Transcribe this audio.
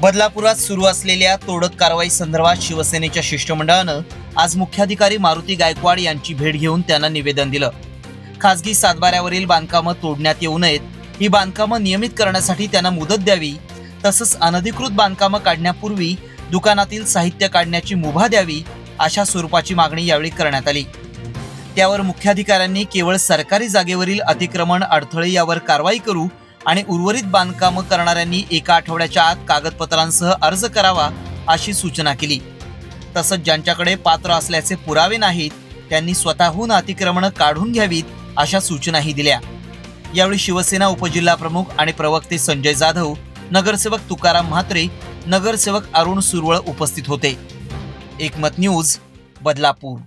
बदलापुरात सुरू असलेल्या तोडक कारवाई संदर्भात शिवसेनेच्या शिष्टमंडळानं आज मुख्याधिकारी मारुती गायकवाड यांची भेट घेऊन त्यांना निवेदन दिलं. खासगी सातबाऱ्यावरील बांधकामं तोडण्यात येऊ नयेत. ही बांधकामं नियमित करण्यासाठी त्यांना मुदत द्यावी. तसंच अनधिकृत बांधकामं काढण्यापूर्वी दुकानातील साहित्य काढण्याची मुभा द्यावी अशा स्वरूपाची मागणी यावेळी करण्यात आली. त्यावर मुख्याधिकाऱ्यांनी केवळ सरकारी जागेवरील अतिक्रमण अडथळे यावर कारवाई करू आणि उर्वरित बांधकामं करणाऱ्यांनी एका आठवड्याच्या आत कागदपत्रांसह अर्ज करावा अशी सूचना केली. तसंच ज्यांच्याकडे पात्र असल्याचे पुरावे नाहीत त्यांनी स्वतःहून अतिक्रमणं काढून घ्यावीत अशा सूचनाही दिल्या. यावेळी शिवसेना उपजिल्हा प्रमुख आणि प्रवक्ते संजय जाधव नगरसेवक तुकाराम म्हात्रे नगरसेवक अरुण सुरवळ उपस्थित होते. एकमत न्यूज बदलापूर.